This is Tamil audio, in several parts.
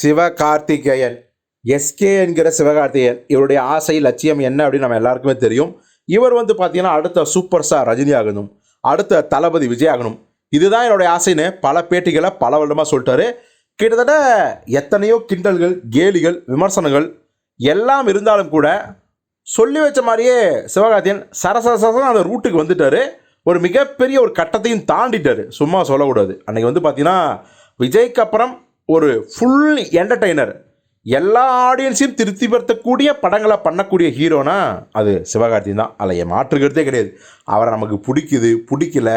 சிவகார்த்திகேயன். எஸ்கே என்கிற சிவகார்த்திகேயன். இவருடைய ஆசை லட்சியம் என்ன அப்படின்னு நம்ம எல்லாருக்குமே தெரியும். இவர் வந்து பார்த்தீங்கன்னா அடுத்த சூப்பர் ஸ்டார் ரஜினி ஆகணும். அடுத்த தளபதி விஜய் ஆகணும். இதுதான் என்னுடைய ஆசைன்னு பல பேட்டிகளை பல வருடமாக சொல்லிட்டாரு. கிட்டத்தட்ட எத்தனையோ கிண்டல்கள் கேலிகள் விமர்சனங்கள் எல்லாம் இருந்தாலும் கூட சொல்லி வச்ச மாதிரியே சிவகார்த்தியன் சரசர அந்த ரூட்டுக்கு வந்துட்டாரு ஒரு மிகப்பெரிய ஒரு கட்டத்தையும் தாண்டிட்டார் சும்மா சொல்லக்கூடாது அன்னைக்கு வந்து பார்த்தீங்கன்னா விஜய்க்கு அப்புறம் ஒரு ஃபுல் என்டர்டெய்னர் எல்லா ஆடியன்ஸையும் திருப்திப்படுத்தக்கூடிய படங்களை பண்ணக்கூடிய ஹீரோனா அது சிவகார்த்தி தான். அதில் என் மாற்றுக்கிறதே கிடையாது. அவரை நமக்கு பிடிக்குது பிடிக்கல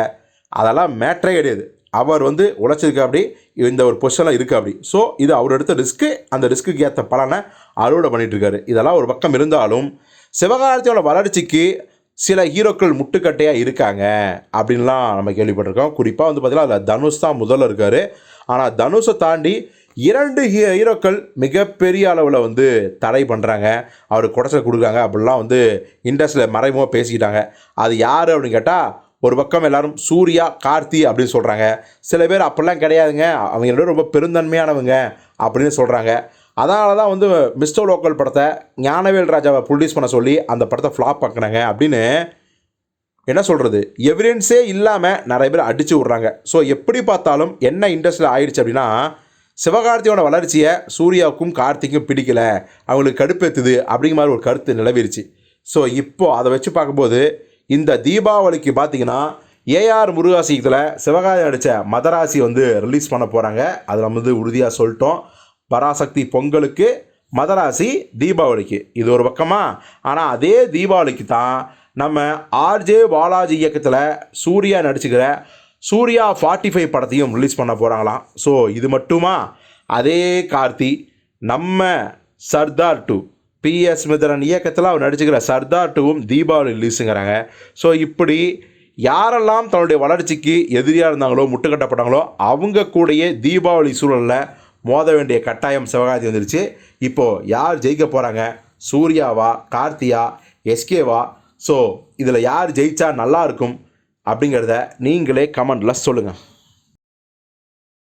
அதெல்லாம் மேட்ரே கிடையாது. அவர் வந்து உழைச்சதுக்கு அப்படி இந்த ஒரு பொசிஷனில் இருக்குது அப்படி ஸோ இது அவர் எடுத்த ரிஸ்க்கு அந்த ரிஸ்க்குக்கு ஏற்ற பலனை அறுவடை பண்ணிகிட்ருக்காரு இதெல்லாம் ஒரு பக்கம் இருந்தாலும் சிவகார்த்தியோட வளர்ச்சிக்கு சில ஹீரோக்கள் முட்டுக்கட்டையாக இருக்காங்க அப்படின்லாம் நம்ம கேள்விப்பட்டிருக்கோம். குறிப்பாக வந்து பார்த்தீங்கன்னா அதில் தனுஷ் தான் முதல்ல இருக்கார். ஆனால் தனுஷை தாண்டி இரண்டு ஹீ ஹீரோக்கள் மிகப்பெரிய அளவில் வந்து தடை பண்ணுறாங்க அவருக்கு குடைச்சல் கொடுக்குறாங்க அப்படிலாம் வந்து இண்டஸ்ட்ரியில் மறைமுகமாக பேசிக்கிட்டாங்க. அது யார் அப்படின்னு கேட்டால் ஒரு பக்கம் எல்லாரும் சூர்யா கார்த்தி அப்படின்னு சொல்கிறாங்க சில பேர் அப்படிலாம் கிடையாதுங்க. அவங்க ரொம்ப பெருந்தன்மையானவங்க அப்படின்னு சொல்கிறாங்க அதனால தான் வந்து மிஸ்டர் லோக்கல் படத்தை ஞானவேல் ராஜாவை ப்ரொடியூஸ் பண்ண சொல்லி அந்த படத்தை ஃப்ளாப் ஆக்குனாங்க அப்படின்னு என்ன சொல்கிறது எவிடன்ஸே இல்லாமல் நிறைய பேர் அடித்து விட்றாங்க. ஸோ எப்படி பார்த்தாலும் என்ன இண்டஸ்ட்ரியில் ஆயிடுச்சு அப்படின்னா சிவகார்த்தியோட வளர்ச்சியை சூர்யாவுக்கும் கார்த்திக்கும் பிடிக்கல. அவங்களுக்கு கடுப்பேத்துது அப்படிங்கிற மாதிரி ஒரு கருத்து நிலவிருச்சு. ஸோ இப்போது அதை வச்சு பார்க்கும்போது இந்த தீபாவளிக்கு பார்த்தீங்கன்னா ஏஆர் முருகாசியத்தில் சிவகார்த்தி நடித்த மதராசி வந்து ரிலீஸ் பண்ண போகிறாங்க அது நம்ம வந்து உறுதியாக சொல்லிட்டோம். பராசக்தி பொங்கலுக்கு மதராசி தீபாவளிக்கு. இது ஒரு பக்கமாக ஆனால் அதே தீபாவளிக்கு தான் நம்ம ஆர்ஜே பாலாஜி இயக்கத்தில் சூர்யா நடிச்சுக்கிற சூர்யா ஃபார்ட்டி ஃபைவ் படத்தையும் ரிலீஸ் பண்ண போகிறாங்களாம் ஸோ இது மட்டுமா? அதே கார்த்தி நம்ம சர்தார் டூ பிஎஸ் மித்ரன் இயக்கத்தில் அவர் நடிச்சுக்கிற சர்தார் டூவும் தீபாவளி ரிலீஸுங்கிறாங்க ஸோ இப்படி யாரெல்லாம் தன்னுடைய வளர்ச்சிக்கு எதிரியாக இருந்தாங்களோ முட்டுக்கட்டப்பட்டாங்களோ அவங்க கூடயே தீபாவளி சூழலில் மோத வேண்டிய கட்டாயம் சிவகாதி வந்துருச்சு. இப்போது யார் ஜெயிக்க போகிறாங்க சூர்யாவா கார்த்தியா எஸ்கேவா ஸோ இதில் யார் ஜெயித்தா நல்லா இருக்கும் அப்படிங்கிறத நீங்களே கமெண்டில் சொல்லுங்கள்